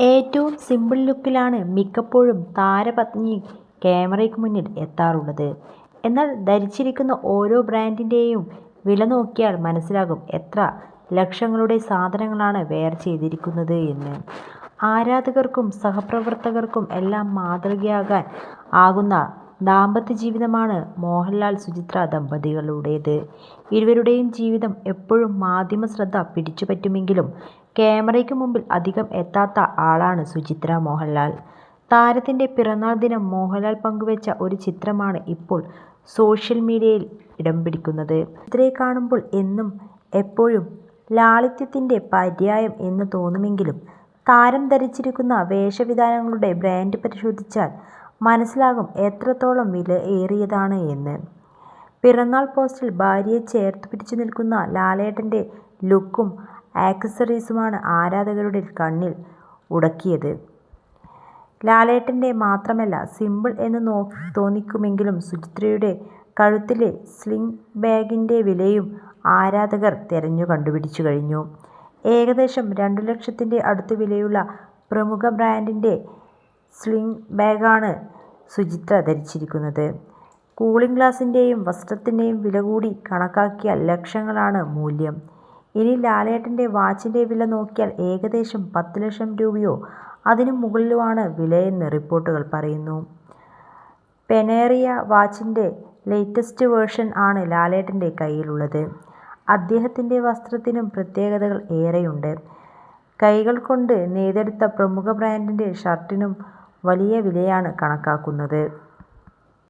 ഏറ്റവും സിമ്പിൾ ലുക്കിലാണ് മിക്കപ്പോഴും താരപത്നി ക്യാമറയ്ക്ക് മുന്നിൽ എത്താറുള്ളത്. എന്നാൽ ധരിച്ചിരിക്കുന്ന ഓരോ ബ്രാൻഡിന്റെയും വില നോക്കിയാൽ മനസ്സിലാകും എത്ര ലക്ഷങ്ങളുടെ സാധനങ്ങളാണ് വെയർ ചെയ്തിരിക്കുന്നത് എന്ന്. ആരാധകർക്കും സഹപ്രവർത്തകർക്കും എല്ലാം മാതൃകയാകാൻ ആകുന്ന ദാമ്പത്യ ജീവിതമാണ് മോഹൻലാൽ സുചിത്ര ദമ്പതികളുടേത്. ഇരുവരുടെയും ജീവിതം എപ്പോഴും മാധ്യമ ശ്രദ്ധ പിടിച്ചുപറ്റുമെങ്കിലും ക്യാമറയ്ക്ക് മുമ്പിൽ അധികം എത്താത്ത ആളാണ് സുചിത്ര മോഹൻലാൽ. താരത്തിന്റെ പിറന്നാൾ ദിനം മോഹൻലാൽ പങ്കുവെച്ച ഒരു ചിത്രമാണ് ഇപ്പോൾ സോഷ്യൽ മീഡിയയിൽ ഇടം പിടിക്കുന്നത് ഇത്രയെ കാണുമ്പോൾ എന്നും എപ്പോഴും ലാളിത്യത്തിന്റെ പര്യായം എന്ന് തോന്നുമെങ്കിലും താരം ധരിച്ചിരിക്കുന്ന വേഷവിധാനങ്ങളുടെ ബ്രാൻഡ് പരിശോധിച്ചാൽ മനസ്സിലാകും എത്രത്തോളം വില ഏറിയതാണ് എന്ന്. പിറന്നാൾ പോസ്റ്റിൽ ഭാര്യയെ ചേർത്ത് പിടിച്ചു നിൽക്കുന്ന ലാലേട്ടന്റെ ലുക്കും ആക്സസറീസുമാണ് ആരാധകരുടെ കണ്ണിൽ ഉടക്കിയത്. ലാലേട്ടന്റെ മാത്രമല്ല സിമ്പിൾ എന്ന് നോ തോന്നിക്കുമെങ്കിലും സുചിത്രയുടെ കഴുത്തിലെ സ്ലിംഗ് ബാഗിന്റെ വിലയും ആരാധകർ തെരഞ്ഞു കണ്ടുപിടിച്ചു കഴിഞ്ഞു. ഏകദേശം രണ്ടു ലക്ഷത്തിന്റെ അടുത്ത് വിലയുള്ള പ്രമുഖ ബ്രാൻഡിന്റെ സ്ലിംഗ് ബാഗാണ് സുചിത്ര ധരിച്ചിരിക്കുന്നത്. കൂളിംഗ് ഗ്ലാസിന്റെയും വസ്ത്രത്തിന്റെയും വില കൂടി കണക്കാക്കിയാൽ ലക്ഷങ്ങളാണ് മൂല്യം. ഇനി ലാലേട്ടന്റെ വാച്ചിന്റെ വില നോക്കിയാൽ ഏകദേശം പത്ത് ലക്ഷം രൂപയോ അതിനു മുകളിലുമാണ് വിലയെന്ന് റിപ്പോർട്ടുകൾ പറയുന്നു. പെനേറിയ വാച്ചിന്റെ ലേറ്റസ്റ്റ് വേർഷൻ ആണ് ലാലേട്ടന്റെ കയ്യിലുള്ളത്. അദ്ദേഹത്തിന്റെ വസ്ത്രത്തിനും പ്രത്യേകതകൾ ഏറെയുണ്ട്. കൈകൾ കൊണ്ട് നെയ്തെടുത്ത പ്രമുഖ ബ്രാൻഡിന്റെ ഷർട്ടിനും വലിയ വിലയാണ് കണക്കാക്കുന്നത്.